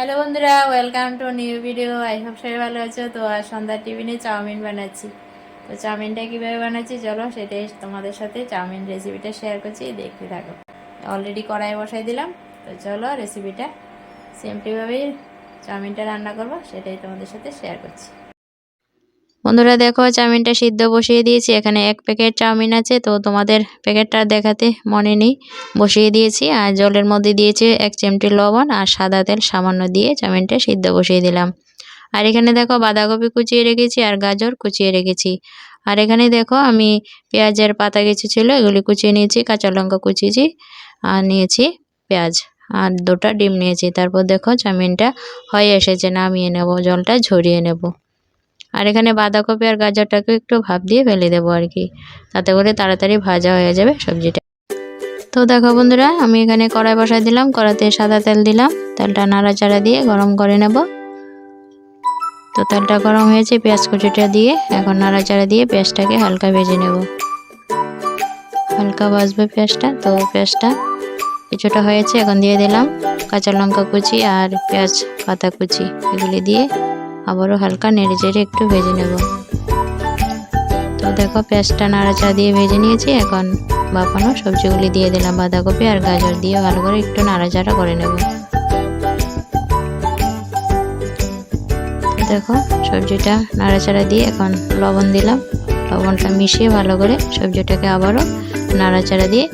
Hello বন্ধুরা welcome to new video I hope সবাই ভালো আছো। তো আর সন্ধ্যার টিফিনে চাউমিন বানাচ্ছি। তো চাউমিনটা কীভাবে বানাচ্ছি চলো সেটাই তোমাদের সাথে চাউমিন রেসিপিটা শেয়ার করছি, দেখতে থাকো। অলরেডি কড়াই বসাই দিলাম। তো চলো রেসিপিটা সিম্পলিভাবেই চাউমিনটা রান্না করব, সেটাই তোমাদের সাথে শেয়ার করছি। বন্ধুরা দেখো, চাউমিনটা সিদ্ধ বসিয়ে দিয়েছি। এখানে এক প্যাকেট চাউমিন আছে, তো তোমাদের প্যাকেটটা দেখাতে মনে নেই। বসিয়ে দিয়েছি, আর জলের মধ্যে দিয়েছি এক চিমটি লবণ আর সাদা তেল সামান্য দিয়ে চাউমিনটা সিদ্ধ বসিয়ে দিলাম। আর এখানে দেখো, বাঁধাকপি কুচিয়ে রেখেছি আর গাজর কুচিয়ে রেখেছি। আর এখানে দেখো, আমি পেঁয়াজের পাতা কিছু ছিল, এগুলি কুচিয়ে নিয়েছি, কাঁচা লঙ্কা কুচিয়েছি, আর নিয়েছি পেঁয়াজ। আর দুটা ডিম নিয়েছি। তারপর দেখো, চাউমিনটা হয়ে এসেছে, নামিয়ে নেব, জলটা ঝরিয়ে নেব। আর এখানে বাঁধাকপি আর গাজরটাকে একটু ভাপ দিয়ে ফেলে দেবো আর কি। তাতে করে তাড়াতাড়ি ভাজা হয়ে যাবে সবজিটা। তো দেখো বন্ধুরা, আমি এখানে কড়াই বসাই দিলাম, কড়াতে সাদা তেল দিলাম। তেলটা নাড়াচাড়া দিয়ে গরম করে নেব। তো তেলটা গরম হয়েছে, পেঁয়াজ কুচিটা দিয়ে এখন নাড়াচাড়া দিয়ে পেঁয়াজটাকে হালকা ভেজে নেব। হালকা ভাজবে পেঁয়াজটা, তো পেঁয়াজটা কিছুটা হয়েছে, এখন দিয়ে দিলাম কাঁচা লঙ্কা কুচি আর পেঁয়াজ পাতা কুচি। এগুলি দিয়ে আবারও হালকা নেড়ে চেড়ে একটু ভেজে নেব। তো দেখো পেঁয়াজটা নাড়াচা দিয়ে ভেজে নিয়েছি, এখন বাপানো সবজিগুলি দিয়ে দিলাম, বাঁধাকপি আর গাজর দিয়ে ভালো করে একটু নাড়াচাড়া করে নেব। দেখো সবজিটা নাড়াচাড়া দিয়ে এখন লবণ দিলাম, লবণটা মিশিয়ে ভালো করে সবজিটাকে আবারও নাড়াচাড়া দিয়ে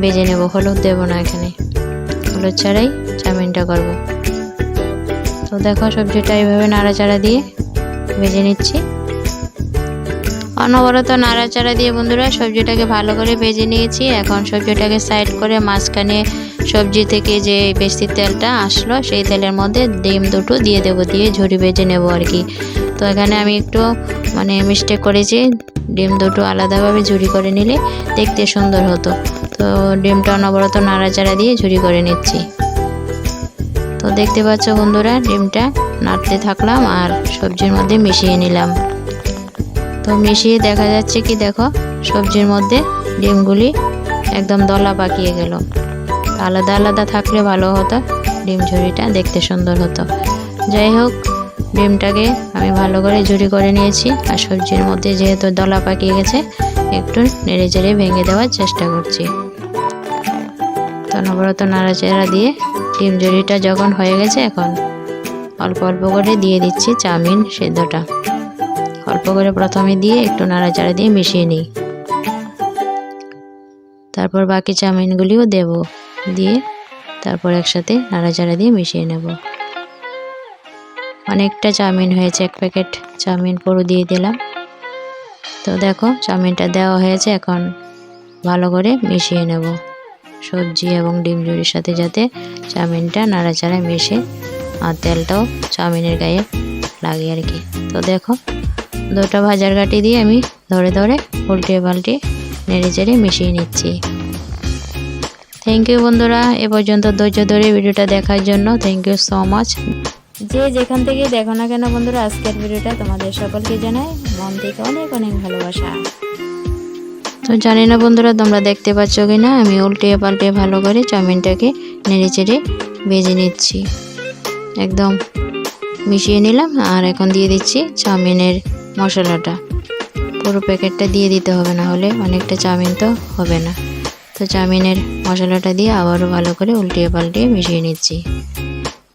ভেজে নেব। হলুদ দেব না এখানে, হলুদ ছাড়াই চাউমিনটা করব। তো দেখো সবজিটা এইভাবে নাড়াচাড়া দিয়ে ভেজে নিচ্ছি। অনবরত নাড়াচাড়া দিয়ে বন্ধুরা সবজিটাকে ভালো করে ভেজে নিয়েছি। এখন সবজিটাকে সাইড করে মাঝখানে সবজি থেকে যে বেশি তেলটা আসলো, সেই তেলের মধ্যে ডিম দুটো দিয়ে দেবো, দিয়ে ঝুড়ি ভেজে নেব আর কি। তো এখানে আমি একটু মানে মিস্টেক করেছি, ডিম দুটো আলাদাভাবে ঝুড়ি করে নিলে দেখতে সুন্দর হতো। তো ডিমটা অনবরত নাড়াচাড়া দিয়ে ঝুড়ি করে নিচ্ছি। তো দেখতে পাচ্ছ বন্ধুরা, ডিমটা নাড়তে থাকলাম আর সবজির মধ্যে মিশিয়ে নিলাম। তো মিশিয়ে দেখা যাচ্ছে কি দেখো, সবজির মধ্যে ডিমগুলি একদম দলা পাকিয়ে গেল। আলাদা আলাদা থাকলে ভালো হতো, ডিম ঝুড়িটা দেখতে সুন্দর হতো। যাই হোক, ডিমটাকে আমি ভালো করে ঝুড়ি করে নিয়েছি আর সবজির মধ্যে যেহেতু দলা পাকিয়ে গেছে, একটু নেড়ে চেড়ে ভেঙে দেওয়ার চেষ্টা করছি। তো নবরত নাড়াচাড়া দিয়ে ডিম ঝুড়িটা যখন হয়ে গেছে, এখন অল্প অল্প করে দিয়ে দিচ্ছি চাউমিন সেদ্ধটা। অল্প করে প্রথমে দিয়ে একটু নাড়াচাড়া দিয়ে মিশিয়ে নিই। তারপর বাকি চাউমিনগুলিও দেব। দিয়ে তারপর একসাথে নাড়াচাড়া দিয়ে মিশিয়ে নেব। অনেকটা চাউমিন হয়েছে, এক প্যাকেট চাউমিন পুরো দিয়ে দিলাম। তো দেখো, চাউমিনটা দেওয়া হয়েছে, এখন ভালো করে মিশিয়ে নেব। সবজি এবং ডিম জুড়ির সাথে যাতে চাউমিনটা নাড়াচাড়ায় মিশে, আর তেলটাও চাউমিনের গায়ে লাগে আর কি। তো দেখো, দুটো ভাজার কাটি দিয়ে আমি ধরে ধরে উল্টে পাল্টে নেড়ে চেড়ে মিশিয়ে নিচ্ছি। থ্যাংক ইউ বন্ধুরা, এ পর্যন্ত ধৈর্য ধরে ভিডিওটা দেখার জন্য থ্যাংক ইউ সো মাচ যে যেখান থেকে দেখো না কেন বন্ধুরা, আজকের ভিডিওটা তোমাদের সকলকে জানাই, মন থেকে অনেক অনেক ভালোবাসা। তো জানি না বন্ধুরা, তোমরা দেখতে পাচ্ছ কি না আমি উল্টে পাল্টে ভালো করে চাউমিনটাকে নেড়ে চেড়ে ভেজে নিচ্ছি। একদম মিশিয়ে নিলাম আর এখন দিয়ে দিচ্ছি চাউমিনের মশলাটা। পুরো প্যাকেটটা দিয়ে দিতে হবে, না হলে অনেকটা চাউমিন তো হবে না। তো চাউমিনের মশলাটা দিয়ে আবারও ভালো করে উল্টিয়ে পাল্টিয়ে মিশিয়ে নিচ্ছি।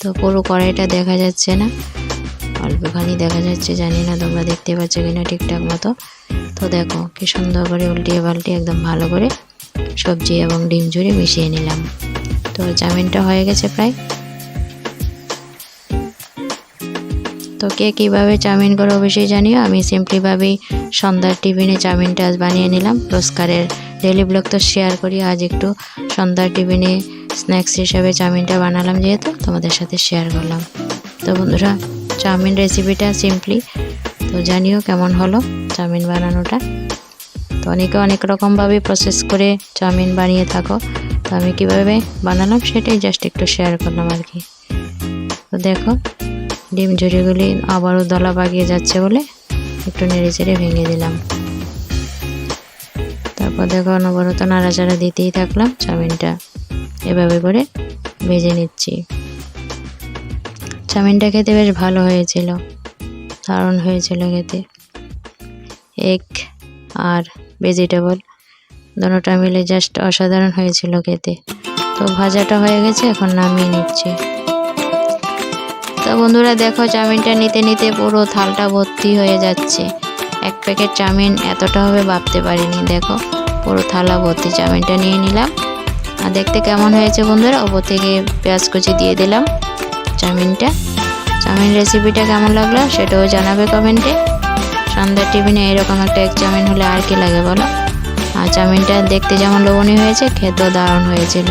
তো পুরো কড়াইটা দেখা যাচ্ছে না। অল্পখানি দেখা যাচ্ছে, জানি না তোমরা দেখতে পাচ্ছ কিনা ঠিকঠাক মতো। তো দেখো কি সুন্দর করে উল্টিয়ে পাল্টিয়ে একদম ভালো করে সবজি এবং ডিম জুড়ে মিশিয়ে নিলাম। তো চাউমিনটা হয়ে গেছে প্রায়। তো কে কীভাবে চাউমিন করে অবশ্যই জানিও। আমি সিম্পলিভাবেই সন্ধ্যার টিফিনে চাউমিনটা আজ বানিয়ে নিলাম। রোজকারের ডেলি ব্লগ তো শেয়ার করি। আজ একটু সন্ধ্যার টিফিনে স্ন্যাক্স হিসাবে চাউমিনটা বানালাম যেহেতু, তোমাদের সাথে শেয়ার করলাম। তো বন্ধুরা, চাউমিন রেসিপিটা সিম্পলি তো জানিও কেমন হলো চাউমিন বানানোটা? তো অনেকে অনেক রকমভাবে প্রসেস করে চাউমিন বানিয়ে থাকো। তো আমি কীভাবে বানালাম সেটাই জাস্ট একটু শেয়ার করলাম আর কি। তো দেখো, ডিম ঝুড়িগুলি আবারও দলা পাকিয়ে যাচ্ছে বলে একটু নেড়ে চেড়ে ভেঙে দিলাম। তারপর দেখো অনবরত নাড়াচাড়া দিতেই থাকলাম চাউমিনটা। এভাবে করে ভেজে নিচ্ছি। চাউমিনটা খেতে বেশ ভালো হয়েছিল। দারুণ হয়েছিল খেতে। এগ আর ভেজিটেবল দুটোটা মিলে জাস্ট অসাধারণ হয়েছিল খেতে। তো ভাজাটা হয়ে গেছে, এখন নামিয়ে নিচ্ছি। তো বন্ধুরা, দেখো চাউমিনটা নিতে নিতে পুরো থালটা ভর্তি হয়ে যাচ্ছে। এক প্যাকেট চাউমিন এতটা হবে ভাবতে পারিনি, দেখো। পুরো থালা ভর্তি, চাউমিনটা নিয়ে নিলাম। আর দেখতে কেমন হয়েছে বন্ধুরা, ওপর থেকে পেঁয়াজ কুচি দিয়ে দিলাম চাউমিনটা। চাউমিন রেসিপিটা কেমন লাগল সেটাও জানাবে কমেন্টে সন্ধ্যার টিফিনে এরকম একটা এক চাউমিন হলে আর কি লাগে বলো? আর চাউমিনটা দেখতে যেমন লবণী হয়েছে, খেতেও দারুণ হয়েছিল।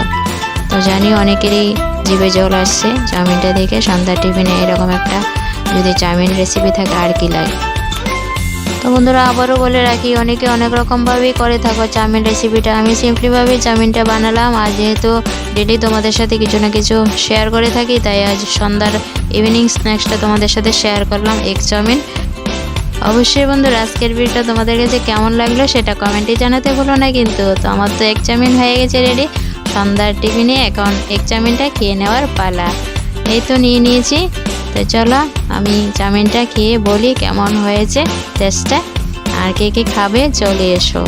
তো জানি অনেকেরই জিভে জল আসছে, চাউমিনটা দেখে সন্ধ্যার টিফিনে এরকম একটা যদি চাউমিন রেসিপি থাকে আর কি লাগে। তো বন্ধুরা, আবারও বলে রাখি, অনেকে অনেক রকমভাবেই করে থাকো চাউমিন রেসিপিটা আমি সিম্পলিভাবেই চাউমিনটা বানালাম, আর যেহেতু ডেলি তোমাদের সাথে কিছু না কিছু শেয়ার করে থাকি, তাই আজ সন্ধ্যার ইভিনিং স্ন্যাক্সটা তোমাদের সাথে শেয়ার করলাম এগ চাউমিন। অবশ্যই বন্ধুরা, আজকের ভিডিওটা তোমাদের কাছে কেমন লাগল সেটা কমেন্টে জানাতে ভুলো না কিন্তু, তো আমার তো এক চাউমিন হয়ে গেছে রেডি সন্ধ্যার টিফিনে এখন এক চাউমিনটা খেয়ে নেওয়ার পালা। এই তো নিয়ে নিয়েছি। তো চলো, আমি চাউমিনটা খেয়ে বলি কেমন হয়েছে টেস্টটা আর কে কে খাবে চলে এসো।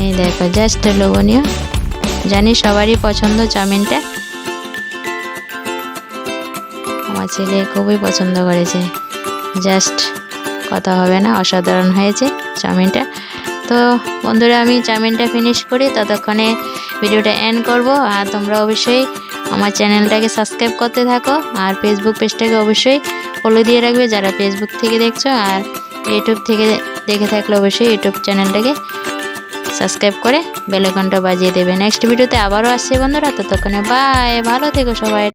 এই দেখো জাস্ট লোভনীয়। জানি সবারই পছন্দ চাউমিনটা। আমার ছেলে খুবই পছন্দ করেছে। জাস্ট কথা হবে না, অসাধারণ হয়েছে চাউমিনটা। তো বন্ধুরা, আমি চাউমিনটা ফিনিশ করি, ততক্ষণে ভিডিওটা এন্ড করব। আর তোমরা অবশ্যই আমার চ্যানেলটাকে সাবস্ক্রাইব করতে থাকো আর ফেসবুক পেজটাকে অবশ্যই ফলো দিয়ে রাখবে যারা ফেসবুক থেকে দেখছ আর ইউটিউব থেকে দেখে থাকলে অবশ্যই ইউটিউব চ্যানেলটাকে সাবস্ক্রাইব করে বেলাইকনটা বাজিয়ে দেবে। নেক্সট ভিডিওতে আবারও আসছে বন্ধুরা, ততক্ষণে বাই ভালো থেকো সবাই।